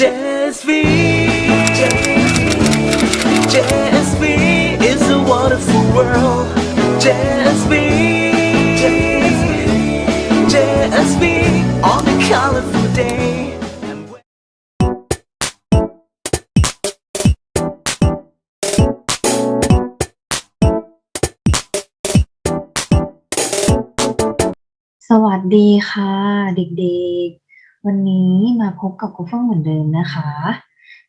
JSV JSV is a wonderful world JSV JSV on a colorful day And when- สวัสดีค่ะ เด็กๆ วันนี้มาพบกับครูเฟื่องเหมือนเดิมนะคะ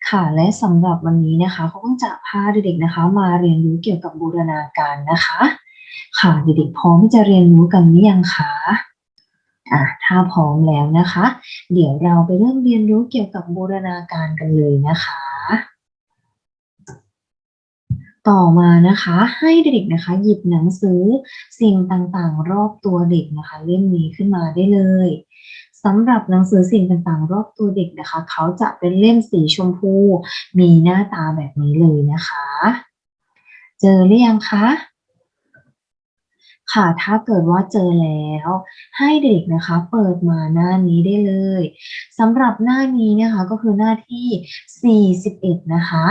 ค่ะและสำหรับวันนี้นะคะครูเฟื่งจะพาเด็กๆนะคะ มาเรียนรู้เกี่ยวกับบูรณาการนะคะ ค่ะเด็กๆพร้อมที่จะเรียนรู้กันหรือยังคะอะถ้าพร้อมแล้วนะคะ เดี๋ยวเราไปเริ่มเรียนรู้เกี่ยวกับบูรณาการกันเลยนะคะ ต่อมานะคะให้เด็กๆนะคะ หยิบหนังสือสิ่งต่างๆ รอบตัวเด็กนะคะ เล่มนี้ขึ้นมาได้เลย สำหรับหนังสือสิ่งต่างๆ รอบตัวเด็กนะคะ เขาจะเป็นเล่มสีชมพู มีหน้าตาแบบนี้เลยนะคะ เจอหรือยังคะค่ะถ้าเกิดว่าเจอแล้ว ให้เด็กนะคะเปิดมาหน้านี้ได้เลยสำหรับหน้านี้นะคะก็คือหน้าที่ 41 นะคะ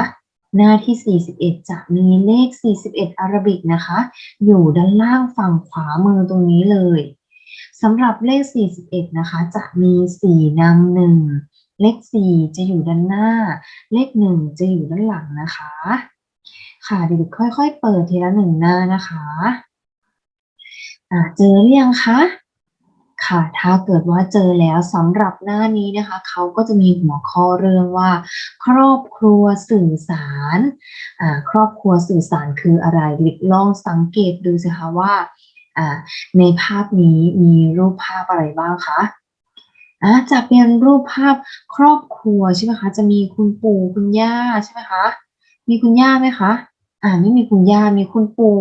หน้าที่ 41 จะมีเลข 41 อาราบิกนะคะ อยู่ด้านล่างฝั่งขวามือตรงนี้เลย สำหรับเลข 41 นะคะ จะมี 4นำหนึ่งเลข 4 จะอยู่ด้านหน้า เลข 1 จะอยู่ด้านหลังนะคะ ค่ะเด็กๆค่อยๆ เปิดทีละหนึ่งหน้านะคะอ่าเจอหรือยังคะค่ะถ้าเกิดว่าเจอแล้วสำหรับหน้านี้นะคะ เขาก็จะมีหัวข้อเรื่องว่า ครอบครัวสื่อสารอ่าครอบครัวสื่อสารคืออะไรเด็กลองสังเกตดูสิคะว่า อ่าในภาพนี้มีรูปภาพอะไรบ้างคะอ่าจะเป็นรูปภาพครอบครัวใช่ไหมคะ จะมีคุณปู่คุณย่าใช่ไหมคะ มีคุณย่าไหมคะ อ่าไม่มีคุณย่า มีคุณปู่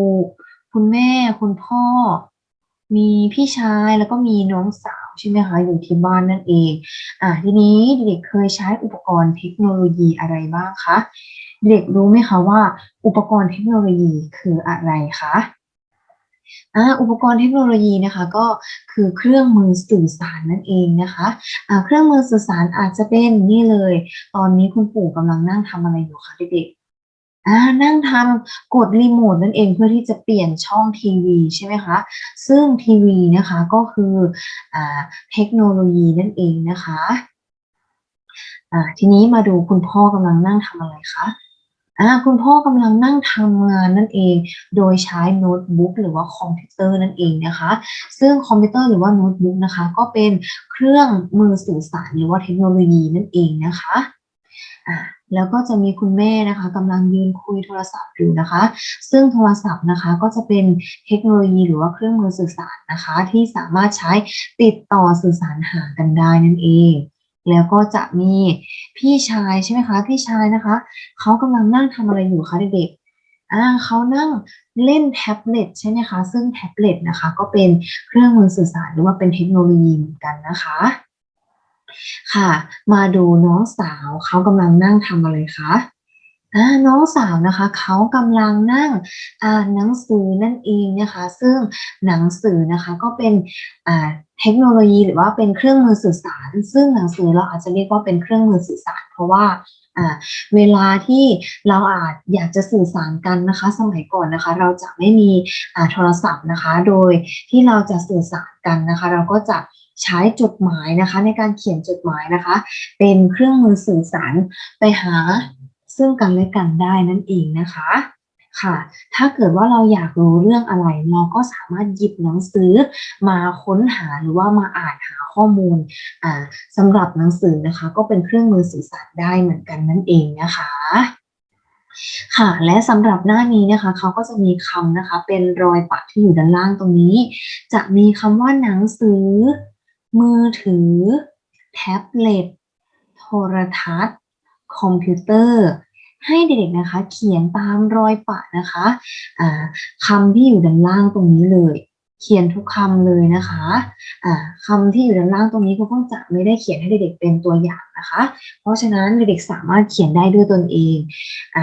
คุณแม่ คุณพ่อ มีพี่ชายแล้วก็มีน้องสาวใช่ไหมคะ อยู่ที่บ้านนั่นเอง อ่าทีนี้เด็กเคยใช้อุปกรณ์เทคโนโลยีอะไรบ้างคะ เด็กรู้ไหมคะว่า อุปกรณ์เทคโนโลยีคืออะไรคะ อุปกรณ์เทคโนโลยีนะคะก็คือเครื่องมือสื่อสารนั่นเองนะคะอ่าเครื่องมือสื่อสารอาจจะเป็นนี่เลย ตอนนี้คุณปู่กำลังนั่งทำอะไรอยู่คะเด็กๆนั่งทำกดรีโมทนั่นเองเพื่อที่จะเปลี่ยนช่องทีวีใช่ไหมคะ ซึ่งทีวีนะคะก็คืออเทคโนโลยีนั่นเองนะคะอ่าทีนี้มาดูคุณพ่อกำลังนั่งทำอะไรคะ คุณพ่อกำลังนั่งทำงานนั่นเอง โดยใช้โน้ตบุ๊กหรือว่าคอมพิวเตอร์นั่นเองนะคะ ซึ่งคอมพิวเตอร์หรือว่าโน้ตบุ๊กนะคะ ก็เป็นเครื่องมือสื่อสารหรือว่าเทคโนโลยีนั่นเองนะคะอ่าแล้วก็จะมีคุณแม่นะคะกำลังยืนคุยโทรศัพท์อยู่นะคะ ซึ่งโทรศัพท์นะคะก็จะเป็นเทคโนโลยีหรือว่าเครื่องมือสื่อสารนะคะ ที่สามารถใช้ติดต่อสื่อสารหากันได้นั่นเอง แล้วก็จะมีพี่ชายใช่ไหมคะ พี่ชายนะคะเขากำลังนั่งทำอะไรอยู่คะเด็กๆอ่าเขานั่งเล่นแท็บเล็ตใช่ไหมคะ ซึ่งแท็บเล็ตนะคะ ก็เป็นเครื่องมือสื่อสารหรือว่าเป็นเทคโนโลยีเหมือนกันนะคะค่ะ มาดูน้องสาวเขากำลังนั่งทำอะไรคะ น้องสาวนะคะเขากำลังนั่งอ่านหนังสือนั่นเองนะคะซึ่งหนังสือนะคะก็เป็นอ่าเทคโนโลยีหรือว่าเป็นเครื่องมือสื่อสาร ซึ่งหนังสือเราอาจจะเรียกว่าเป็นเครื่องมือสื่อสาร เพราะว่าเวลาที่เราอาจอยากจะสื่อสารกันนะคะ สมัยก่อนนะคะ เราจะไม่มีโทรศัพท์นะคะ โดยที่เราจะสื่อสารกันนะคะ เราก็จะใช้จดหมายนะคะ ในการเขียนจดหมายนะคะ เป็นเครื่องมือสื่อสารไปหา ซึ่งกันและกันได้นั่นเองนะคะค่ะ ถ้าเกิดว่าเราอยากรู้เรื่องอะไร เราก็สามารถหยิบหนังสือมาค้นหาหรือว่ามาอ่านหาข้อมูลอ่าสำหรับหนังสือนะคะ ก็เป็นเครื่องมือสื่อสารได้เหมือนกันนั่นเองนะคะ ค่ะ และสำหรับหน้านี้นะคะเขาก็จะมีคำนะคะ เป็นรอยปักที่อยู่ด้านล่างตรงนี้ จะมีคำว่าหนังสือ มือถือ แท็บเล็ต โทรทัศน์ คอมพิวเตอร์ ให้เด็กๆนะคะ เขียนตามรอยปะนะคะอ่าคำที่อยู่ด้านล่างตรงนี้เลย เขียนทุกคำเลยนะคะอ่าคำที่อยู่ด้านล่างตรงนี้ก็ต้องจะไม่ได้เขียนให้เด็กๆเป็นตัวอย่างนะคะ เพราะฉะนั้นเด็กๆสามารถเขียนได้ด้วยตนเองอ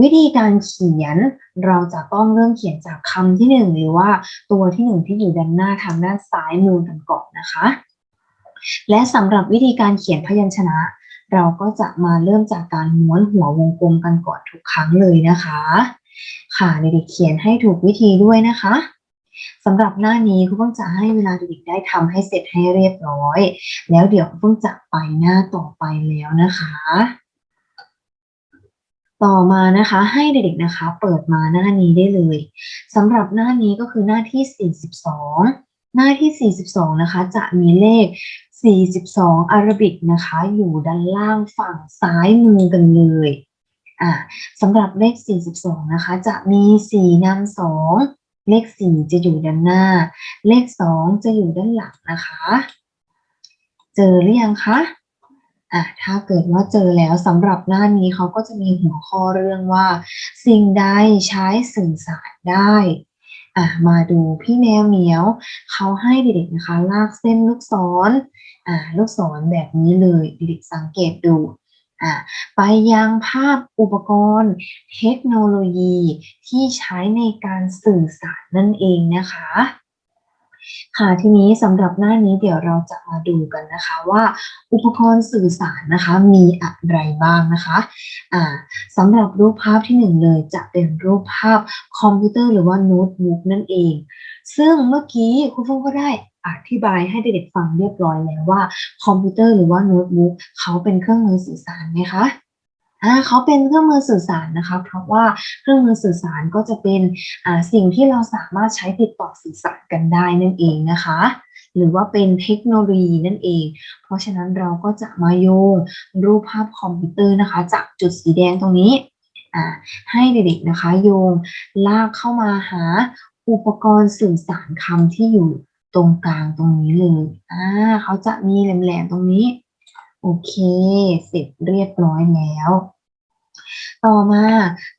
วิธีการเขียนเราจะต้องเริ่มเขียนจากคำที่หนึ่งหรือว่าตัวที่หนึ่งที่อยู่ด้านหน้าทางด้านซ้ายมือกันก่อนนะคะและสำหรับวิธีการเขียนพยัญชนะ เราก็จะมาเริ่มจากการม้วนหัววงกลมกันก่อนทุกครั้งเลยนะคะ ค่ะเด็กๆเขียนให้ถูกวิธีด้วยนะคะสำหรับหน้านี้ครูเพิ่งจะให้เวลาเด็กๆได้ทำให้เสร็จให้เรียบร้อย แล้วเดี๋ยวครูเพิ่งจะไปหน้าต่อไปแล้วนะคะ ต่อมานะคะให้เด็กๆนะคะ เปิดมาหน้านี้ได้เลยสำหรับหน้านี้ก็คือหน้าที่ 42 หน้าที่ 42 นะคะ จะมีเลข 42อาราบิกนะคะ อยู่ด้านล่างฝั่งซ้ายมือกันเลยอ่าสำหรับเลข 42 นะคะ จะมี 4นำ2เลข 4 จะอยู่ด้านหน้า เลข 2 จะอยู่ด้านหลังนะคะ เจอหรือยังคะอะถ้าเกิดว่าเจอแล้วสำหรับหน้านี้เขาก็จะมีหัวข้อเรื่องว่า สิ่งใดใช้สื่อสารได้อะมาดูพี่แมวเหมียว เขาให้เด็กๆนะคะ ลากเส้นลูกศร อ่าลูกศรแบบนี้เลยด็กสังเกตดูอ่าไปยังภาพอุปกรณ์เทคโนโลยีที่ใช้ในการสื่อสารนั่นเองนะคะค่ะทีนี้สำหรับหน้านี้เดี๋ยวเราจะมาดูกันนะคะว่าอุปกรณ์สื่อสารนะคะมีอะไรบ้างนะคะอ่าสำหรับรูปภาพที่หนึ่งเลยจะเป็นรูปภาพคอมพิวเตอร์หรือว่าโน้ตบุ๊กนั่นเอง ซึ่งเมื่อกี้คุณฟงก็ได้ อธิบายให้เด็กๆฟังเรียบร้อยแล้วว่าคอมพิวเตอร์หรือว่าโน้ตบุ๊กเขาเป็นเครื่องมือสื่อสารไหมคะอ่าเขาเป็นเครื่องมือสื่อสารนะคะ เพราะว่าเครื่องมือสื่อสารก็จะเป็นอ่าสิ่งที่เราสามารถใช้ติดต่อสื่อสารกันได้นั่นเองนะคะ หรือว่าเป็นเทคโนโลยีนั่นเอง เพราะฉะนั้นเราก็จะมาโยงรูปภาพคอมพิวเตอร์นะคะ จากจุดสีแดงตรงนี้อ่าให้เด็กๆนะคะโยงลากเข้ามาหาอุปกรณ์สื่อสารคำที่อยู่ ตรงกลางตรงนี้เลยอ่าเขาจะมีแหลมๆตรงนี้ โอเค เสร็จเรียบร้อยแล้ว ต่อมา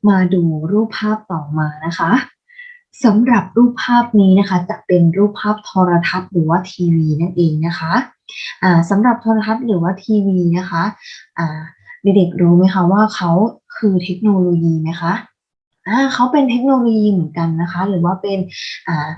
มาดูรูปภาพต่อมานะคะสำหรับรูปภาพนี้นะคะ จะเป็นรูปภาพโทรทัศน์หรือว่าทีวีนั่นเองนะคะอ่าสำหรับโทรทัศน์หรือว่าทีวีนะคะอ่าเด็กๆรู้ไหมคะว่าเขาคือเทคโนโลยีไหมคะอ่าเขาเป็นเทคโนโลยีเหมือนกันนะคะ หรือว่าเป็นอ่า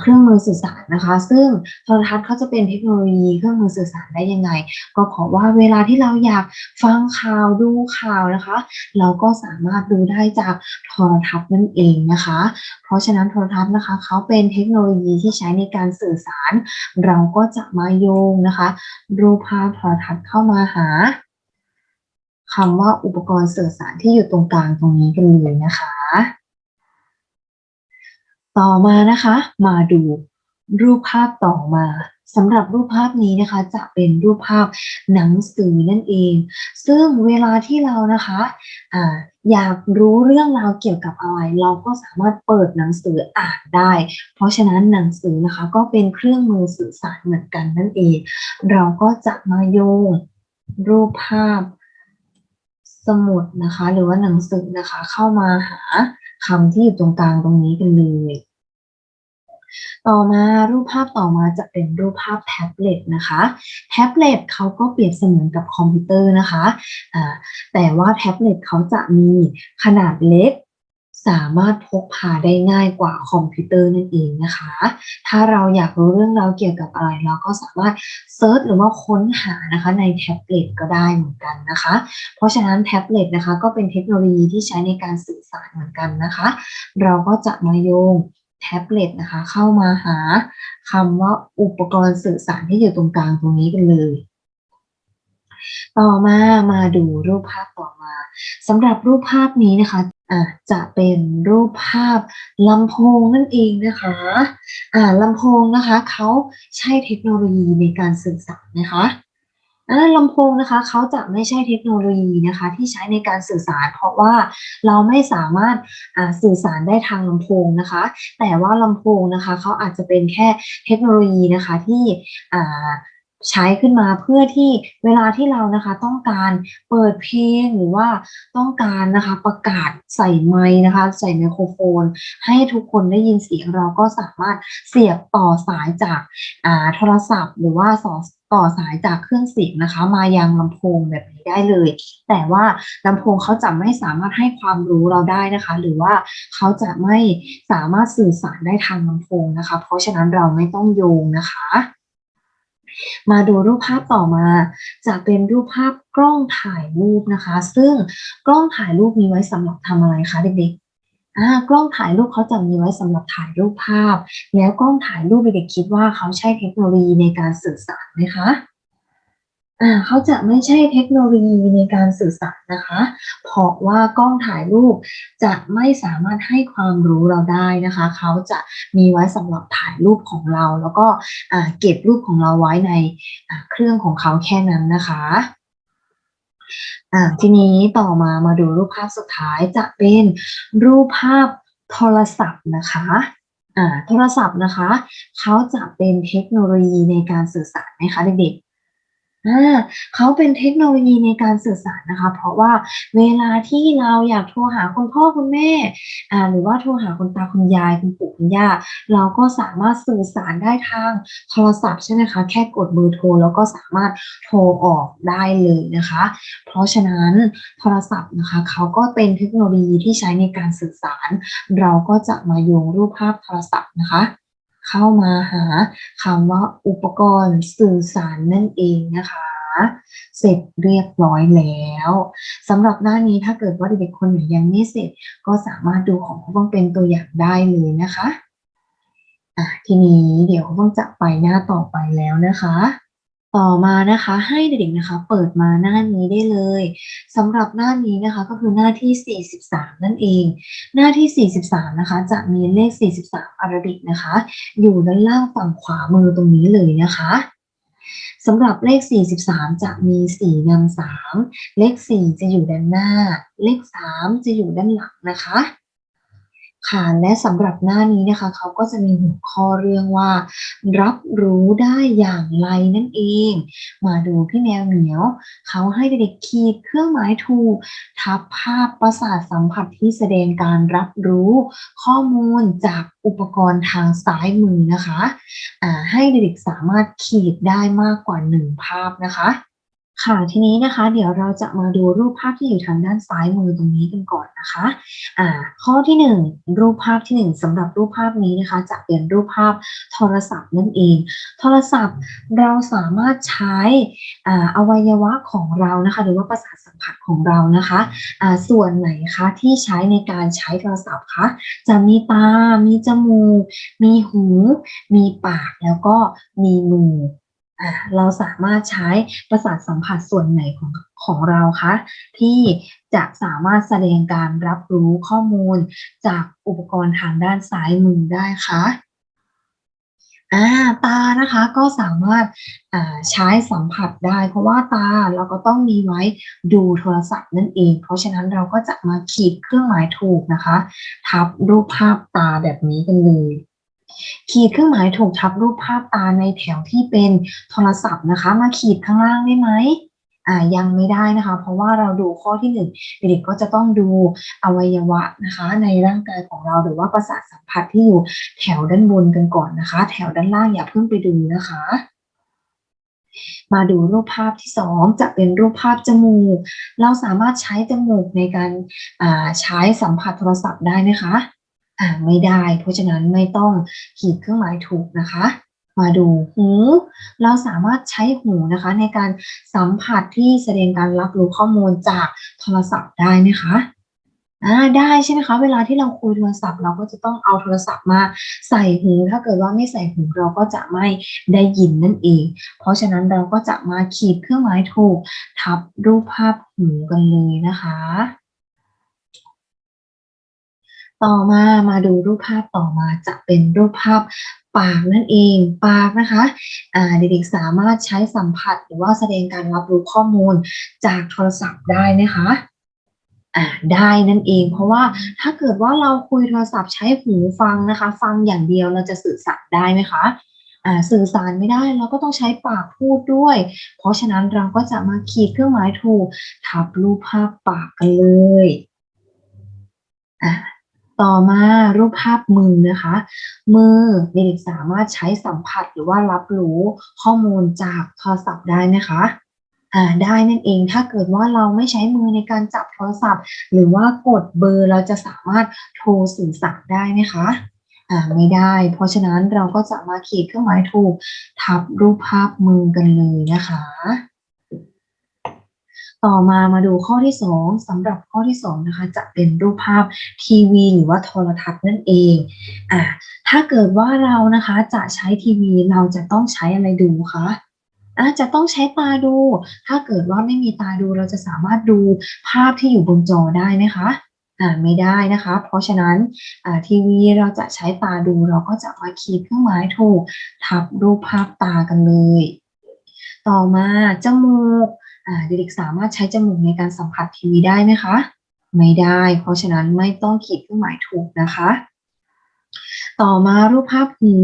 เครื่องมือสื่อสารนะคะ ซึ่งโทรทัศน์เขาจะเป็นเทคโนโลยีเครื่องมือสื่อสารได้ยังไง ก็เพราะว่าเวลาที่เราอยากฟังข่าวดูข่าวนะคะ เราก็สามารถดูได้จากโทรทัศน์นั่นเองนะคะ เพราะฉะนั้นโทรทัศน์นะคะเขาเป็นเทคโนโลยีที่ใช้ในการสื่อสาร เราก็จะมาโยงนะคะรูปภาพโทรทัศน์เข้ามาหาคำว่าอุปกรณ์สื่อสารที่อยู่ตรงกลางตรงนี้กันเลยนะคะ ต่อมานะคะ มาดูรูปภาพต่อมาสำหรับรูปภาพนี้นะคะ จะเป็นรูปภาพหนังสือนั่นเอง ซึ่งเวลาที่เรานะคะอ่าอยากรู้เรื่องราวเกี่ยวกับอะไร เราก็สามารถเปิดหนังสืออ่านได้ เพราะฉะนั้นหนังสือนะคะก็เป็นเครื่องมือสื่อสารเหมือนกันนั่นเอง เราก็จะมาโยงรูปภาพสมุดนะคะ หรือว่าหนังสือนะคะเข้ามาหา คำที่อยู่ตรงกลางตรงนี้กันเลย ต่อมารูปภาพต่อมาจะเป็นรูปภาพแท็บเล็ตนะคะแท็บเล็ตเขาก็เปรียบเสมือนกับคอมพิวเตอร์นะคะแต่ว่าแท็บเล็ตเขาจะมีขนาดเล็ก สามารถพกพาได้ง่ายกว่าคอมพิวเตอร์นั่นเองนะคะ ถ้าเราอยากรู้เรื่องราวเกี่ยวกับอะไร เราก็สามารถเซิร์ชหรือว่าค้นหานะคะในแท็บเล็ตก็ได้เหมือนกันนะคะ เพราะฉะนั้นแท็บเล็ตนะคะก็เป็นเทคโนโลยีที่ใช้ในการสื่อสารเหมือนกันนะคะ เราก็จะมาโยงแท็บเล็ตนะคะเข้ามาหาคำว่าอุปกรณ์สื่อสารที่อยู่ตรงกลางตรงนี้กันเลย ต่อมามาดูรูปภาพต่อมาสำหรับรูปภาพนี้นะคะ อ่าจะเป็นรูปภาพลำโพงนั่นเองนะคะอ่าลำโพงนะคะเขาใช้เทคโนโลยีในการสื่อสารนะคะอ่าลำโพงนะคะเขาจะไม่ใช่เทคโนโลยีนะคะที่ใช้ในการสื่อสาร เพราะว่าเราไม่สามารถอ่าสื่อสารได้ทางลำโพงนะคะ แต่ว่าลำโพงนะคะเขาอาจจะเป็นแค่เทคโนโลยีนะคะที่อ่า ใช้ขึ้นมาเพื่อที่เวลาที่เรานะคะต้องการเปิดเพลงหรือว่าต้องการนะคะประกาศใส่ไมค์นะคะ ใส่ไมโครโฟน ให้ทุกคนได้ยินเสียงเราก็สามารถเสียบต่อสายจากอ่าโทรศัพท์ หรือว่าสอต่อสายจากเครื่องเสียงนะคะ มายังลำโพงแบบนี้ได้เลย แต่ว่าลำโพงเขาจะไม่สามารถให้ความรู้เราได้นะคะ หรือว่าเขาจะไม่สามารถสื่อสารได้ทางลำโพงนะคะ เพราะฉะนั้นเราไม่ต้องโยงนะคะ มาดูรูปภาพต่อมา จะเป็นรูปภาพกล้องถ่ายรูปนะคะ ซึ่งกล้องถ่ายรูปมีไว้สำหรับทำอะไรคะเด็กๆอ่ากล้องถ่ายรูปเขาจะมีไว้สำหรับถ่ายรูปภาพ แล้วกล้องถ่ายรูปเด็กๆคิดว่าเขาใช้เทคโนโลยีในการสื่อสารไหมคะ เขาจะไม่ใช่เทคโนโลยีในการสื่อสารนะคะ เพราะว่ากล้องถ่ายรูปจะไม่สามารถให้ความรู้เราได้นะคะ เขาจะมีไว้สำหรับถ่ายรูปของเรา แล้วก็เก็บรูปของเราไว้ในเครื่องของเขาแค่นั้นนะคะทีนี้ต่อมามาดูรูปภาพสุดท้ายจะเป็นรูปภาพโทรศัพท์นะคะโทรศัพท์นะคะ เขาจะเป็นเทคโนโลยีในการสื่อสารไหมคะเด็กๆ อ่าเขาเป็นเทคโนโลยีในการสื่อสารนะคะ เพราะว่าเวลาที่เราอยากโทรหาคุณพ่อคุณแม่อ่าหรือว่าโทรหาคุณตาคุณยายคุณปู่คุณย่าเราก็สามารถสื่อสารได้ทางโทรศัพท์ใช่ไหมคะแค่กดเบอร์โทรแล้วก็สามารถโทรออกได้เลยนะคะ เพราะฉะนั้นโทรศัพท์นะคะเขาก็เป็นเทคโนโลยีที่ใช้ในการสื่อสาร เราก็จะมาโยงรูปภาพโทรศัพท์นะคะ เข้ามาหาคำว่าอุปกรณ์สื่อสารนั่นเองนะคะ เสร็จเรียบร้อยแล้วสำหรับหน้านี้ถ้าเกิดว่าเด็กๆคนไหนยังไม่เสร็จ ก็สามารถดูของคุณต้องเป็นตัวอย่างได้เลยนะคะะทีนี้เดี๋ยวต้องจะไปหน้าต่อไปแล้วนะคะ ต่อมานะคะให้เด็กๆนะคะ เปิดมาหน้านี้ได้เลยสำหรับหน้านี้นะคะก็คือหน้าที่ 43 นั่นเอง หน้าที่ 43 นะคะ จะมีเลข 43อารบิกนะคะ อยู่ด้านล่างฝั่งขวามือตรงนี้เลยนะคะสำหรับเลข 43 จะมี 4นำ3เลข 4 จะอยู่ด้านหน้า เลข 3 จะอยู่ด้านหลังนะคะ ค่ะและสำหรับหน้านี้นะคะเขาก็จะมีหัวข้อเรื่องว่า รับรู้ได้อย่างไรนั่นเอง มาดูพี่แมวเหมียว เขาให้เด็กๆขีดเครื่องหมายถูก ทับภาพประสาทสัมผัสที่แสดงการรับรู้ข้อมูลจากอุปกรณ์ทางซ้ายมือนะคะอ่าให้เด็กๆสามารถขีดได้มากกว่าหนึ่งภาพนะคะ ค่ะทีนี้นะคะ เดี๋ยวเราจะมาดูรูปภาพที่อยู่ทางด้านซ้ายมือตรงนี้กันก่อนนะคะอ่าข้อที่หนึ่งรูปภาพที่หนึ่งสำหรับรูปภาพนี้นะคะ จะเป็นรูปภาพโทรศัพท์นั่นเอง โทรศัพท์เราสามารถใช้อ่าอวัยวะของเรานะคะ หรือว่าประสาทสัมผัสของเรานะคะอ่าส่วนไหนคะที่ใช้ในการใช้โทรศัพท์คะจะมีตา มีจมูก มีหู มีปากแล้วก็มีมือ เราสามารถใช้ประสาทสัมผัสส่วนไหนของของเราคะที่จะสามารถแสดงการรับรู้ข้อมูลจากอุปกรณ์ทางด้านซ้ายมือได้คะอ่าตานะคะก็สามารถาใช้สัมผัสได้ เพราะว่าตาเราก็ต้องมีไว้ดูโทรศัพท์นั่นเอง เพราะฉะนั้นเราก็จะมาขีดเครื่องหมายถูกนะคะ ทับรูปภาพตาแบบนี้กันเลย ขีดเครื่องหมายถูกทับรูปภาพตาในแถวที่เป็นโทรศัพท์นะคะ มาขีดข้างล่างได้ไหมอ่ายังไม่ได้นะคะ เพราะว่าเราดูข้อที่หนึ่งเด็กๆก็จะต้องดูอวัยวะนะคะ ในร่างกายของเราหรือว่าประสาทสัมผัสที่อยู่แถวด้านบนกันก่อนนะคะ แถวด้านล่างอย่าเพิ่งไปดูนะคะ มาดูรูปภาพที่สองจะเป็นรูปภาพจมูก เราสามารถใช้จมูกในการอ่าใช้สัมผัสโทรศัพท์ได้ไหมคะ อ่าไม่ได้ เพราะฉะนั้นไม่ต้องขีดเครื่องหมายถูกนะคะ มาดูหู เราสามารถใช้หูนะคะในการสัมผัสที่แสดงการรับรู้ข้อมูลจากโทรศัพท์ได้ไหมคะอ่าได้ใช่ไหมคะ เวลาที่เราคุยโทรศัพท์เราก็จะต้องเอาโทรศัพท์มาใส่หู ถ้าเกิดว่าไม่ใส่หูเราก็จะไม่ได้ยินนั่นเอง เพราะฉะนั้นเราก็จะมาขีดเครื่องหมายถูกทับรูปภาพหูกันเลยนะคะ ต่อมามาดูรูปภาพต่อมาจะเป็นรูปภาพปากนั่นเองปากนะคะอ่าเด็กๆสามารถใช้สัมผัสหรือว่าแสดงการรับรู้ข้อมูลจากโทรศัพท์ได้นะคะได้นั่นเอง เพราะว่าถ้าเกิดว่าเราคุยโทรศัพท์ใช้หูฟังนะคะ ฟังอย่างเดียวเราจะสื่อสารได้ไหมคะสื่อสารไม่ได้เราก็ต้องใช้ปากพูดด้วย เพราะฉะนั้นเราก็จะมาขีดเครื่องหมายถูกทับรูปภาพปากกันเลยอ่า ต่อมารูปภาพมือนะคะ มือเด็กๆสามารถใช้สัมผัสหรือว่ารับรู้ข้อมูลจากโทรศัพท์ได้นะคะอ่าได้นั่นเองถ้าเกิดว่าเราไม่ใช้มือในการจับโทรศัพท์ หรือว่ากดเบอร์เราจะสามารถโทรสื่อสารได้ไหมคะอ่าไม่ได้ เพราะฉะนั้นเราก็จะมาขีดเครื่องหมายถูกทับรูปภาพมือกันเลยนะคะ ต่อมามาดูข้อที่สองสำหรับข้อที่สองนะคะ จะเป็นรูปภาพทีวี หรือว่าโทรทัศน์นั่นเองอ่าถ้าเกิดว่าเรานะคะจะใช้ทีวีเราจะต้องใช้อะไรดูคะอ่าจะต้องใช้ตาดู ถ้าเกิดว่าไม่มีตาดูเราจะสามารถดูภาพที่อยู่บนจอได้ไหมคะอ่าไม่ได้นะคะ เพราะฉะนั้นอ่าทีวีเราจะใช้ตาดูเราก็จะมาขีดเครื่องหมายถูกทับรูปภาพตากันเลย ต่อมาจมูก เด็กๆสามารถใช้จมูกในการสัมผัสทีวีได้ไหมคะ ไม่ได้ เพราะฉะนั้นไม่ต้องขีดเครื่องหมายถูกนะคะ ต่อมารูปภาพหู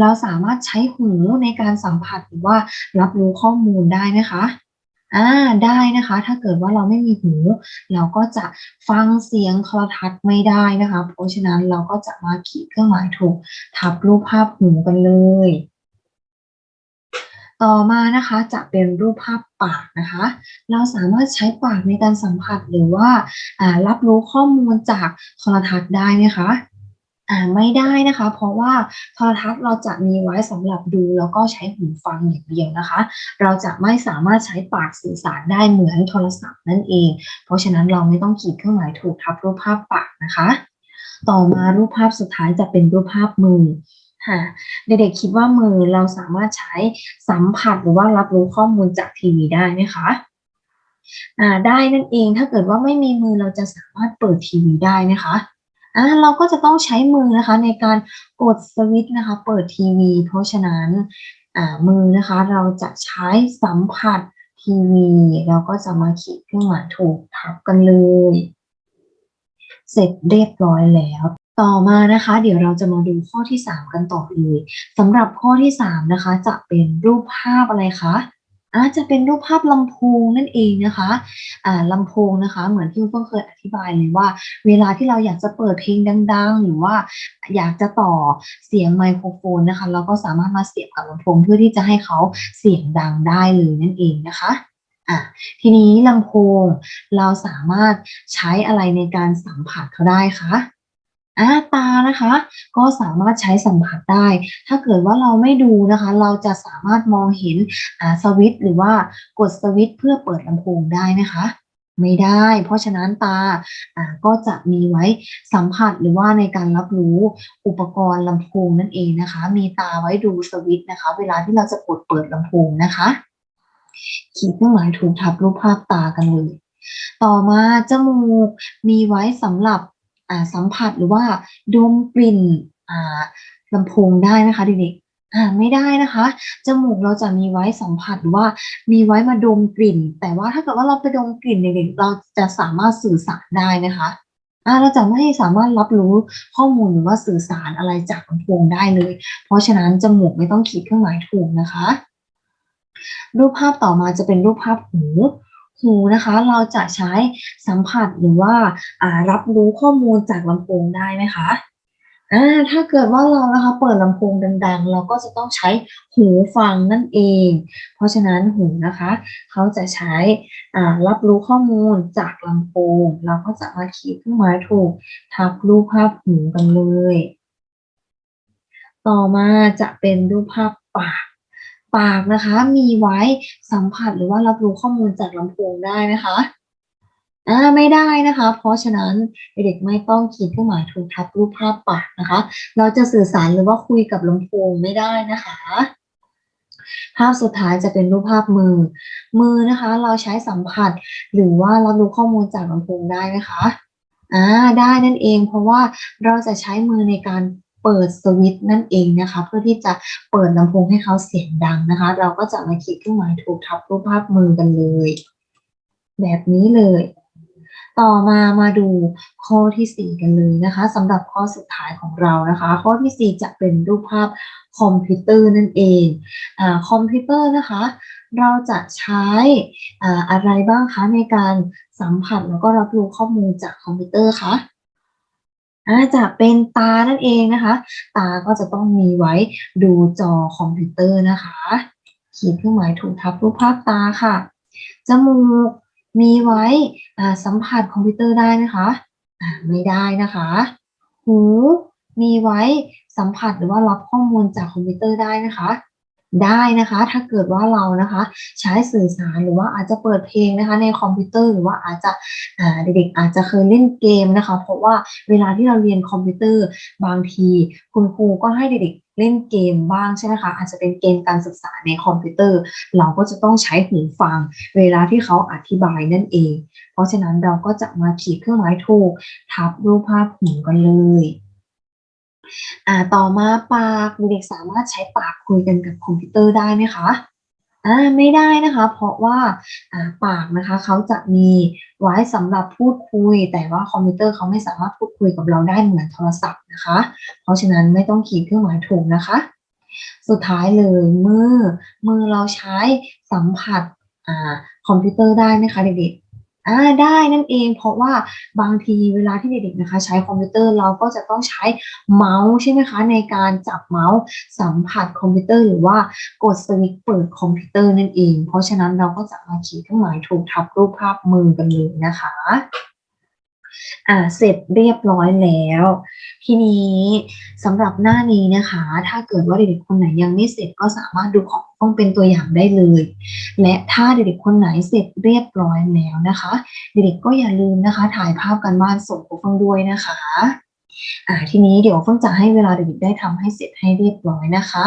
เราสามารถใช้หูในการสัมผัสหรือว่ารับรู้ข้อมูลได้ไหมคะอ่าได้นะคะ ถ้าเกิดว่าเราไม่มีหู เราก็จะฟังเสียงโทรทัศน์ไม่ได้นะคะ เพราะฉะนั้นเราก็จะมาขีดเครื่องหมายถูกทับรูปภาพหูกันเลย ต่อมานะคะจะเป็นรูปภาพปากนะคะ เราสามารถใช้ปากในการสัมผัสหรือว่าอ่ารับรู้ข้อมูลจากโทรทัศน์ได้ไหมคะอ่าไม่ได้นะคะ เพราะว่าโทรทัศน์เราจะมีไว้สำหรับดูแล้วก็ใช้หูฟังอย่างเดียวนะคะ เราจะไม่สามารถใช้ปากสื่อสารได้เหมือนโทรศัพท์นั่นเอง เพราะฉะนั้นเราไม่ต้องขีดเครื่องหมายถูกทับรูปภาพปากนะคะ ต่อมารูปภาพสุดท้ายจะเป็นรูปภาพมือ ค่ะเด็กๆคิดว่ามือเราสามารถใช้สัมผัสหรือว่ารับรู้ข้อมูลจากทีวีได้ไหมคะอ่าได้นั่นเองถ้าเกิดว่าไม่มีมือเราจะสามารถเปิดทีวีได้นะคะอ่าเราก็จะต้องใช้มือนะคะในการกดสวิตช์นะคะ เปิดทีวี เพราะฉะนั้นอ่ามือนะคะเราจะใช้สัมผัสทีวีเราก็จะมาขีดเครื่องหมายถูกทับกันเลย เสร็จเรียบร้อยแล้ว ต่อมานะคะ เดี๋ยวเราจะมาดูข้อที่ 3 กันต่อเลยสำหรับข้อที่ 3 นะคะ จะเป็นรูปภาพอะไรคะอาจจะเป็นรูปภาพลำโพงนั่นเองนะคะอ่าลำโพงนะคะ เหมือนที่คุณเพิ่งเคยอธิบายเลยว่า เวลาที่เราอยากจะเปิดเพลงดัง ๆ หรือว่าอยากจะต่อเสียงไมโครโฟนนะคะ เราก็สามารถมาเสียบกับลำโพงเพื่อที่จะให้เขาเสียงดังได้เลยนั่นเองนะคะอะทีนี้ลำโพงเราสามารถใช้อะไรในการสัมผัสเขาได้คะ อ่าตานะคะ ก็สามารถใช้สัมผัสได้ ถ้าเกิดว่าเราไม่ดูนะคะ เราจะสามารถมองเห็นอ่าสวิตช์หรือว่ากดสวิตช์เพื่อเปิดลำโพงได้นะคะ ไม่ได้ เพราะฉะนั้นตาอ่าก็จะมีไว้สัมผัสหรือว่าในการรับรู้อุปกรณ์ลำโพงนั่นเองนะคะ มีตาไว้ดูสวิตช์นะคะ เวลาที่เราจะกดเปิดลำโพงนะคะขีดเครื่องหมายถูกทับรูปภาพตากันเลยต่อมาจมูกมีไว้สำหรับ สัมผัสหรือว่าดมกลิ่นอ่าลำโพงได้นะคะเด็กๆอ่าไม่ได้นะคะ จมูกเราจะมีไว้สัมผัสหรือว่ามีไว้มาดมกลิ่น แต่ว่าถ้าเกิดว่าเราไปดมกลิ่นเด็กๆเราจะสามารถสื่อสารได้นะคะอ่าเราจะไม่สามารถรับรู้ข้อมูลหรือว่าสื่อสารอะไรจากลำโพงได้เลย เพราะฉะนั้นจมูกไม่ต้องขีดเครื่องหมายถูกนะคะ รูปภาพต่อมาจะเป็นรูปภาพหู หูนะคะเราจะใช้สัมผัสหรือว่าารับรู้ข้อมูลจากลำโพงได้ไหมคะถ้าเกิดว่าเรานะคะเปิดลำโพงดังๆ เราก็จะต้องใช้หูฟังนั่นเอง เพราะฉะนั้นหูนะคะเขาจะใช้รับรู้ข้อมูลจากลำโพง เราก็จะมาขีดเครื่องหมายถูกทับรูปภาพหูกันเลย ต่อมาจะเป็นรูปภาพปาก ปากนะคะ มีไว้สัมผัสหรือว่ารับรู้ข้อมูลจากลำโพงได้นะคะอ่าไม่ได้นะคะ เพราะฉะนั้นเด็กไม่ต้องขีดเครื่องหมายถูกทับรูปภาพปากนะคะ เราจะสื่อสารหรือว่าคุยกับลำโพงไม่ได้นะคะ ภาพสุดท้ายจะเป็นรูปภาพมือ มือนะคะ เราใช้สัมผัสหรือว่ารับรู้ข้อมูลจากลำโพงได้นะคะอ่าได้นั่นเองเพราะว่าเราจะใช้มือในการ เปิดสวิตช์นั่นเองนะคะ เพื่อที่จะเปิดลำโพงให้เขาเสียงดังนะคะ เราก็จะมาขีดเครื่องหมายถูกทับรูปภาพมือกันเลย แบบนี้เลย ต่อมามาดูข้อที่สี่กันเลยนะคะสำหรับข้อสุดท้ายของเรานะคะ ข้อที่สี่จะเป็นรูปภาพคอมพิวเตอร์นั่นเองอ่าคอมพิวเตอร์นะคะ เราจะใช้อ่าอะไรบ้างคะในการสัมผัสแล้วก็รับรู้ข้อมูลจากคอมพิวเตอร์คะ จะเป็นตานั่นเองนะคะ ตาก็จะต้องมีไว้ดูจอคอมพิวเตอร์นะคะ ขีดเครื่องหมายถูกทับรูปภาพตาค่ะ จมูกมีไว้สัมผัสคอมพิวเตอร์ได้นะคะไม่ได้นะคะ หูมีไว้สัมผัสหรือว่ารับข้อมูลจากคอมพิวเตอร์ได้นะคะ ได้นะคะ ถ้าเกิดว่าเรานะคะ ใช้สื่อสารหรือว่าอาจจะเปิดเพลงนะคะ ในคอมพิวเตอร์หรือว่าอาจจะเด็กๆอาจจะเคยเล่นเกมนะคะ เพราะว่าเวลาที่เราเรียนคอมพิวเตอร์บางที คุณครูก็ให้เด็กๆเล่นเกมบ้างใช่ไหมคะอาจจะเป็นเกมการศึกษาในคอมพิวเตอร์ เราก็จะต้องใช้หูฟัง เวลาที่เขาอธิบายนั่นเอง เพราะฉะนั้นเราก็จะมาขีดเครื่องหมายถูกทับรูปภาพหูกันเลย อ่าต่อมาปากเด็กสามารถใช้ปากคุยกันกับคอมพิวเตอร์ได้ไหมคะอ่าไม่ได้นะคะ เพราะว่าอ่าปากนะคะเขาจะมีไว้สำหรับพูดคุย แต่ว่าคอมพิวเตอร์เขาไม่สามารถพูดคุยกับเราได้เหมือนโทรศัพท์นะคะ เพราะฉะนั้นไม่ต้องขีดเครื่องหมายถูกนะคะ สุดท้ายเลยมือมือเราใช้สัมผัสอ่าคอมพิวเตอร์ได้ไหมคะเด็กๆ อ่าได้นั่นเองเพราะว่าบางทีเวลาที่เด็กๆนะคะ ใช้คอมพิวเตอร์เราก็จะต้องใช้เมาส์ใช่ไหมคะ ในการจับเมาส์สัมผัสคอมพิวเตอร์หรือว่ากดสวิตช์เปิดคอมพิวเตอร์นั่นเอง เพราะฉะนั้นเราก็จะมาขีดเครื่องหมายถูกทับรูปภาพมือกันเลยนะคะ อ่าเสร็จเรียบร้อยแล้ว ทีนี้สำหรับหน้านี้นะคะ ถ้าเกิดว่าเด็กๆคนไหนยังไม่เสร็จก็สามารถดูของต้องเป็นตัวอย่างได้เลย และถ้าเด็กๆคนไหนเสร็จเรียบร้อยแล้วนะคะ เด็กๆก็อย่าลืมนะคะ ถ่ายภาพกันบ้านส่งครูฟังด้วยนะคะอ่าทีนี้เดี๋ยวเฟังจะให้เวลาเด็กๆได้ทำให้เสร็จให้เรียบร้อยนะคะ